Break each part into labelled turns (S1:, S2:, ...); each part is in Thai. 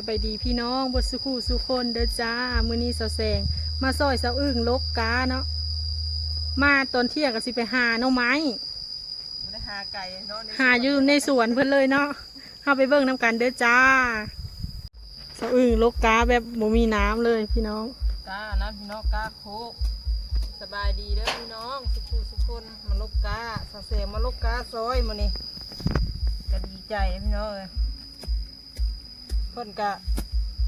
S1: สบายดีพี่น้องบดสุขูสุคนเด้อจ้ามื้อนี้เสาแสง มาซอยเสาอึ่งลกกาเนาะมาตอนเที่ยงก็สิไปหาหน่อไม้
S2: ไม่ได้หาไก่เนาะ
S1: หาอยู่ในสวนเพิ่นเลยเนาะเข้าไปเบิ่งน้ำกันเด้อจ้าเสาอึ่งลกกาแบบบ่มีน้ำเลยพี่น้อง
S2: กานะพี่น้องกาโคกสบายดีเด้อพี่น้อง สุขุสุขคนมาลกกาสาเสมาลกกาซอยมานี่ก็ดีใจนะพี่น้องเลย คนกะ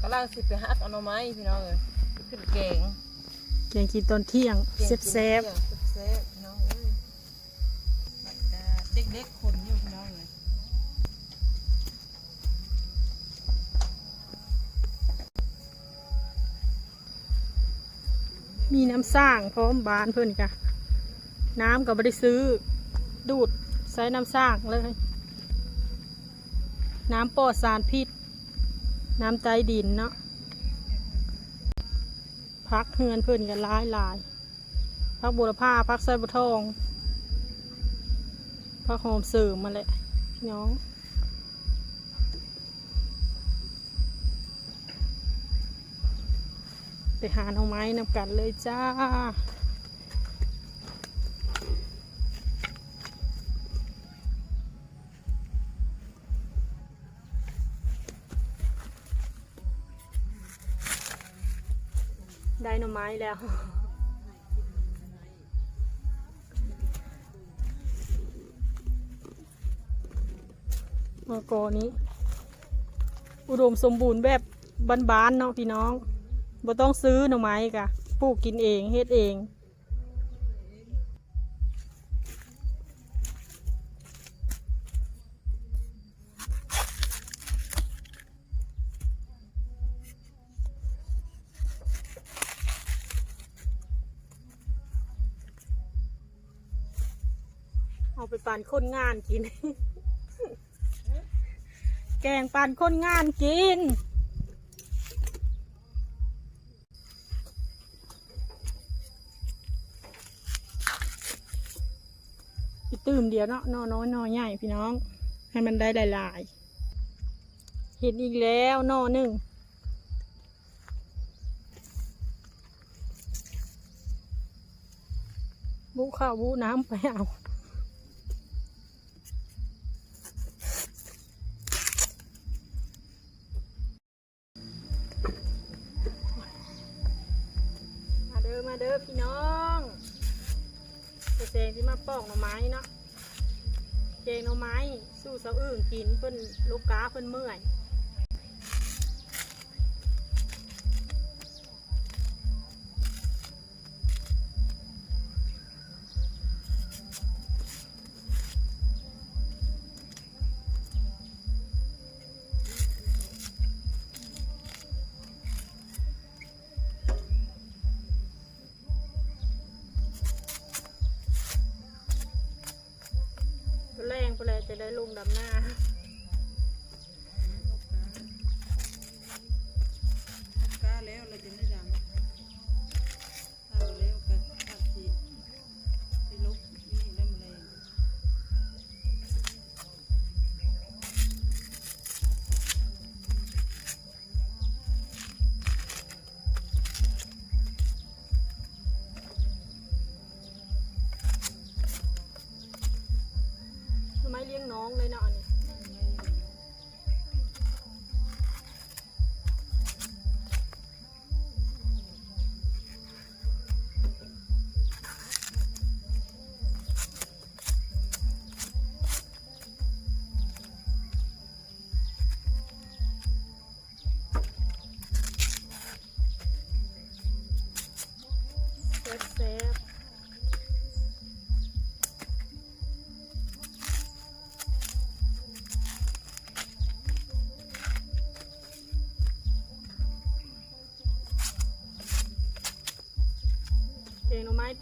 S2: กำลังสิไปหักเอาหน่อไม้พี่น้องเลยไปขึ้นแกง
S1: แกงกินตอนเที่ยง
S2: แกง
S1: แซ่บ
S2: กินเที่ยงแซ่บๆพี่น้องเอ้ยบัดกะเด็กๆคนอยู่พี่น้องเลย
S1: ๆมีน้ำสร้างพร้อมบานเพิ่นกะ น้ำก็บ่ได้ซื้อ ดูดใส่น้ำสร้างเลย น้ำปลอดสารพิษ น้ำใต้ดินเนาะพักเฮือนเพิ่อนกันหลายหลายพักบุรพาพักไส้บุทองพักหอมเสริมมาแหละพี่น้องไปหาหน่อไม้นำกันเลยจ้า ได้หน่อไม้แล้ว มะกอนี้ อุดมสมบูรณ์แบบบ้านๆเนาะพี่น้องบ่ต้องซื้อหน่อไม้กะปลูกกินเองเฮ็ดเอง เอาไปปั่นคนงานกิน แกงปั่นคนงานกินพี่ตื่มเดียวเนาะนอน้อยนอใหญ่พี่น้อง ให้มันได้หลายๆเห็นอีกแล้วนอหนึ่งบุข้าวบุน้ำไปเอา เด้อพี่น้องจะเซงที่มาปอกหน่อไม้เนาะเจงหน่อไม้ สู้เสาอื่นกินเพิ่นลูกกาเพิ่นเมื่อย ลุงดำหน้า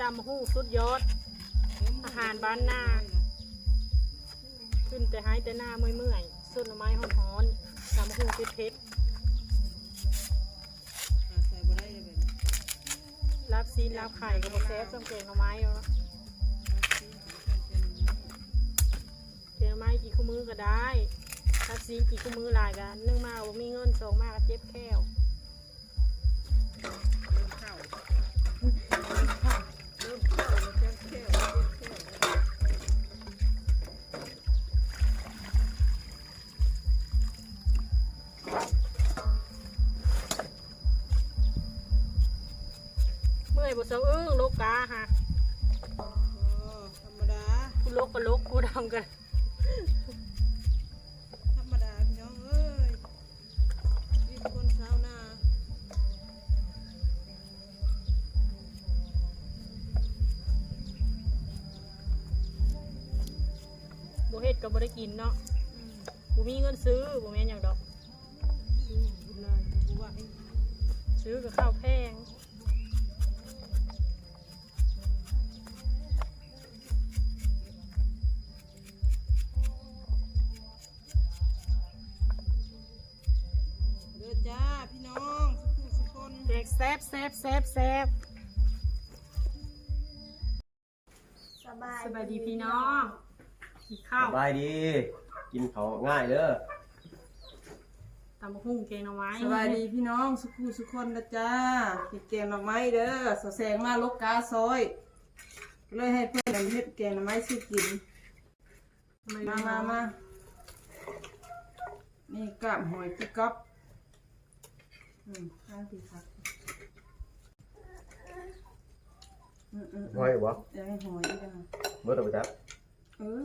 S1: ตำหู้สุดยอด อาหารบ้านนาขึ้นแต่หายแต่หน้าเมื่อยๆสุดหน่อไม้ฮ้อนๆตำหู้เผ็ด
S2: เลยแบบนี้
S1: ๆรับซีนรับไข่ก็บแซ่บส้มเกงหน่อไม้เอาเนาะเกงหน่อไม้กี่คู่มือก็ได้รับซีนกี่คู่มือหลายกันนึ่งมาบ่มีเงินสองมากก็เสาอึ้งโลกาฮะ
S2: โอ้ธรรมดา
S1: ผู้โลกก็โลกผู้ดำกัน
S2: ธรรมดาพี่น้องเอ้ยมีคนชาวนา
S1: บ่เฮ็ดก็บ่ได้กินเนาะ
S2: อืม
S1: บ่มีเงินซื้อบ่แม่นหยังดอก
S2: ดูบุญนายบุญว่าให้
S1: ซื้อกับข้าวแพง บแซ่บแซ่บแซ่บ
S3: สบาย
S1: สบายดีพี่น้องกินข้าว
S4: สบายดี กินเขาวง่ายเด้อ
S1: ตำบักหุ่งแกงหน่อไม้
S2: สบายดีพี่น้องสุขุสุคนนะจ้าเฮ็ดแกงหน่อไม้เด้อสะแสงมาลกกาซอยก็เลยให้เพื่อนนำเฮ็ดแกงหน่อไม้ซื้อกิน มามามานี่กาบหอยพี่ก๊อฟอืมข้างพี่ครับ อืมอืม
S4: ง่ายวะ
S2: จะให้หอยอีกนะ
S4: เมื่อตะไปจับ
S2: เออ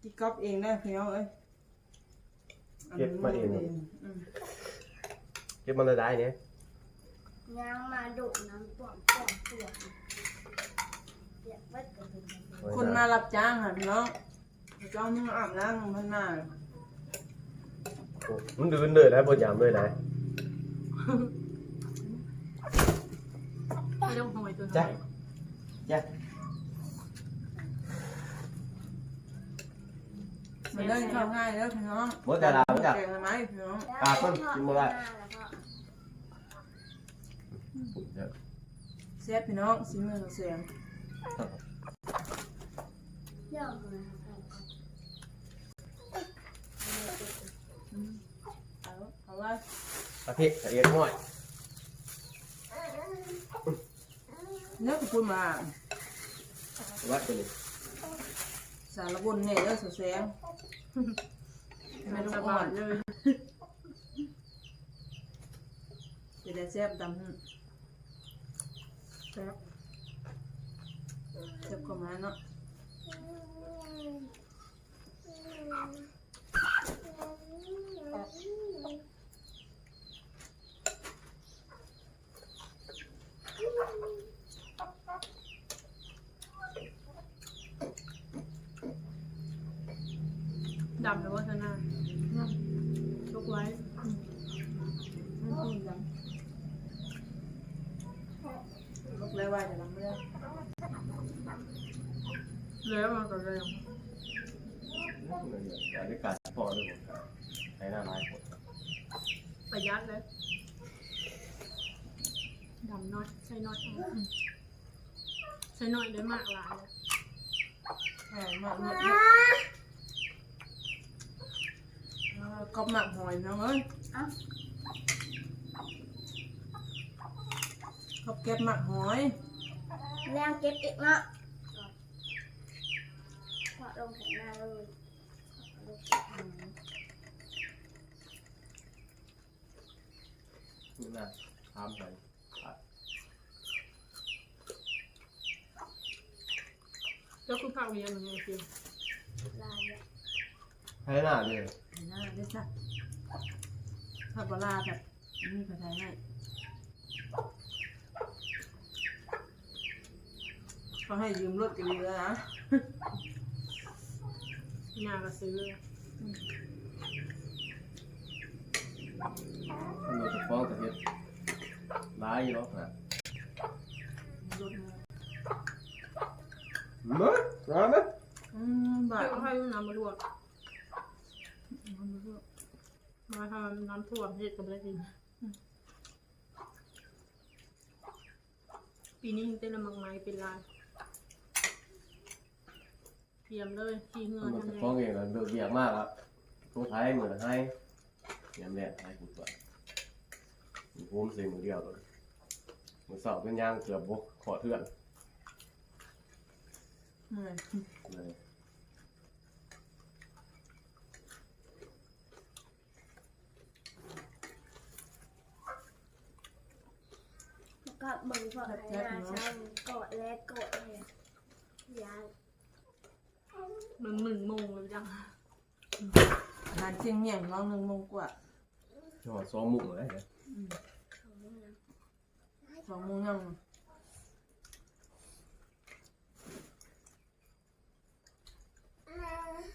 S2: พี่ก๊อฟเองนะพี่น้องเอ้ยนนี้อืม
S4: เก็บมันเลยได้เนี่ย
S3: ย่างมาดุน้ำป่วงป่วงเปียกเปียกเบิดกระดุม
S2: คนมารับจ้างค่ะพี่น้องจ้างมึงอาบน้ำมันมา
S4: โอ้มันดื้นเลยนะบนยามเลยนะ
S1: ไม่ต้องหอยตัว
S4: จ้ะ
S1: น้อย
S4: จ้ะ
S2: มันเล่นเข้าง่ายแล้วพี่น้อง
S4: เมื่อแต่ลาไม่จับ
S2: แกงหน่อไม้พี่น้อง
S4: ปากมันกินบ่ได้
S2: เสียพี่น้องสีมือเสียง
S3: เยี่ยมเลย
S2: เอาเอาไว้
S4: อาทิตย์ละเอียดน้อย
S2: เนื้อกับคุณมา
S4: วัดตัวนี้
S2: สารบุญเนี่ยเนื้อเสียงไม่ต้องอ่อนเลยจะได้แซ่บดำหึ
S1: แซ่บ
S2: แซ่บกว่ามาเนาะ
S1: ดำหรือว่าชนะยกไว้
S2: ไม่พูดดำลูกเลยว่าจะดำไม่ได้
S1: แล้วมันก็เร็ว
S4: บรรยากาศพอเลยผมครับใช้หน้าร้ายหมด
S1: ประหยัดเลยดำน้อยใส่น้อยเอาอืมใส่น้อยได้มากหลายเลย
S2: ใช่มากเนาะเนาะอ่ากอบหมักหอย น้องเอ้ย
S3: อะ
S2: กอบแก็บหมักหอย
S3: แรงเก็บอีกเนาะพอลงแข็ง หน้าเลยลงเก็บหอย
S4: นี่นะทำไปผัด
S1: แล้วคือผักเรียนยังไงฟิว
S3: ลายอะ
S4: ให้หน้าเลย
S2: หน้าได้สักถ้าปลาแบบนี่ภาษาให้เขาให้ยืมรถกันดีแล้วนะ
S1: งานก็ซื้อ
S4: มันโดนจะฟ้องแต่เฮ็ดร้ายอยู่หรอกนะ
S2: รถมา
S4: เมื่อร้อนไหม
S2: อืมบาท
S1: เดี๋ยวให้น้ำมาลวก มาทำน้ำท่วมเฮ็ดกับอะไรกินปีนี้ยังเต้นละมังไม้เป็นลายเตรียมเลยที่เงิ
S4: มันนโดน
S1: ทำ
S4: จะ
S1: ไง
S4: ฟ้องเองเราเดือดเบียกมากครับตัวท้ายเหมือนให้เยี่ยมแรกให้กูตัวมีภูมิเสียมือเดียวตัวมือสอบเป็นย่างเกือบบกขอเถื่อน
S2: เหนื่อย
S4: เลย
S3: อมึงพอไหนนาช่างกอดและกอดเนี่ยยาย
S1: มึงหนึ่งโมงเลยจัง
S2: อาหารเชียงเมียงน้องหนึ่งโมงกว่า
S4: จังหวะซ้อมหมุกเลยเนี่ย
S2: สองโมงยัง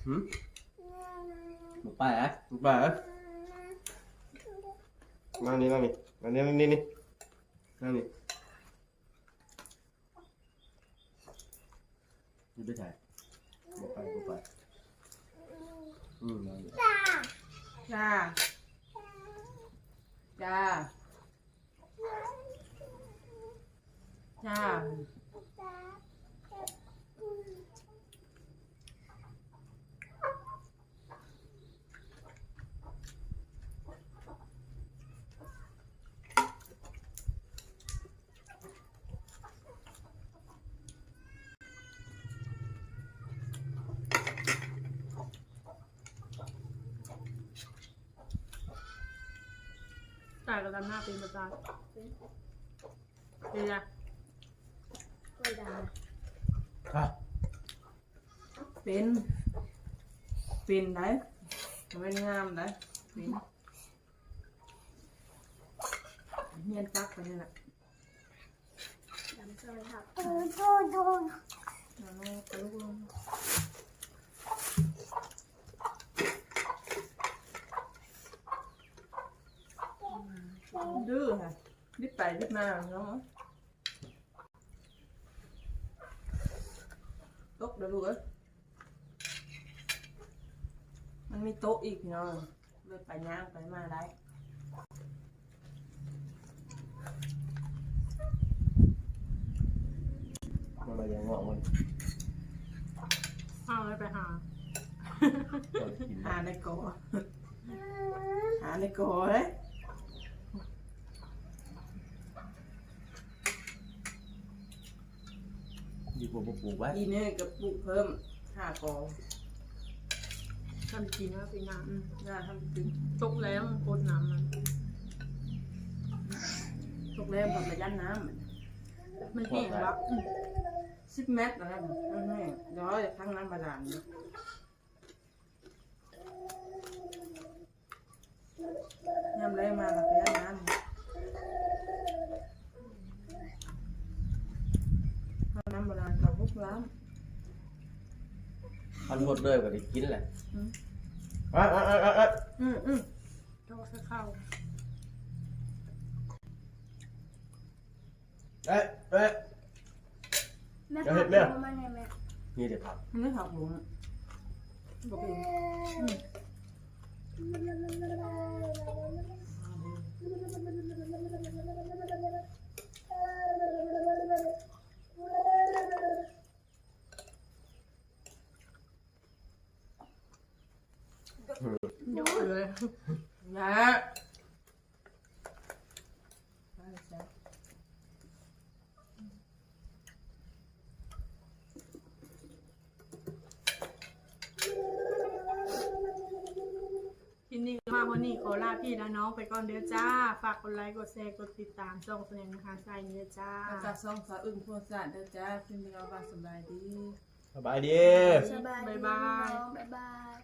S4: หืมหมุกไปอะหมุกไปอะมานี่นั่งนี่มานี่นี่นี่นั่งนี่ อยืดไปถ่ายหมุกไปหมุกไป อืมนั่งนี่
S2: จ้า จ้า จ้า
S1: ตา ดำหน้าเป็นประจานเป็นไง
S3: ไม่ได้
S4: ครับ
S2: เป็นเป็นได้เป็นงามได้เป็นเงียนปักไปนี่แหละ
S3: ดำซอยครับ
S2: เอาลูกเอาลูก ดื้อค่ะรีบไปรีบมาเนาะตกเดี๋ยวลูกเอ้ยมันมีโต๊ะอีกเนาะเลยไปย่างไปมาได้
S4: มันมาอย่างงอกมัน
S1: เอาเลยไปหา
S4: ตอนกิน
S2: หาในกอหาในกอเลย
S4: ดีกว่าปลูกไว้
S2: อีเนี่ยกับปลูกเพิ่มห้ากอ
S1: ทำกินแล้วปีหน้า
S2: อืมน่าทำจริง
S1: ตกแล้วมันโคตรน้ำมัน
S2: ตกแล้วผมระยันน้
S1: มันแห้งวะำ
S2: สิบเมตรนะครับนั่นแห้งเดี๋ยวจะทั้งน้ำบาดาลอยู่ยำเลยมาแล้วระยันน้ำเอาน้ำบาดาลกับพวกล้
S4: พันหมดเลยก็ได้กินแหละำ
S2: อืม
S4: อะอะอะอะอะ
S2: อืมอืม
S1: ต้องใส่ข้าว
S4: เอ๊ะเอ๊ะ
S3: แม่
S4: เดี๋
S3: พั
S4: ยว
S3: ก
S4: เห็นไหม
S3: มาเนี่ยแม่
S4: นี่เดี๋ยวผัก
S2: มันไม่หักหลงอะบอกเอง
S1: เย อะเลย
S2: นะได้จ้ะ
S1: ทีนี้มาวันนี้ขอลาพี่และน้องไปก่อนเด้อจ้า ฝากกดไลค์ กดแชร์ กดติดตามช่องแสดงนะคะใส่เนื้อจ้า
S2: แล้วก็ส่องสาวอึ้งพวกสัตว์เด้อจ้าขึ้นไปเอาว่าสบายดี
S4: สบายดี
S3: สบายดี
S1: บ๊ายบาย
S3: น้องบ๊ายบาย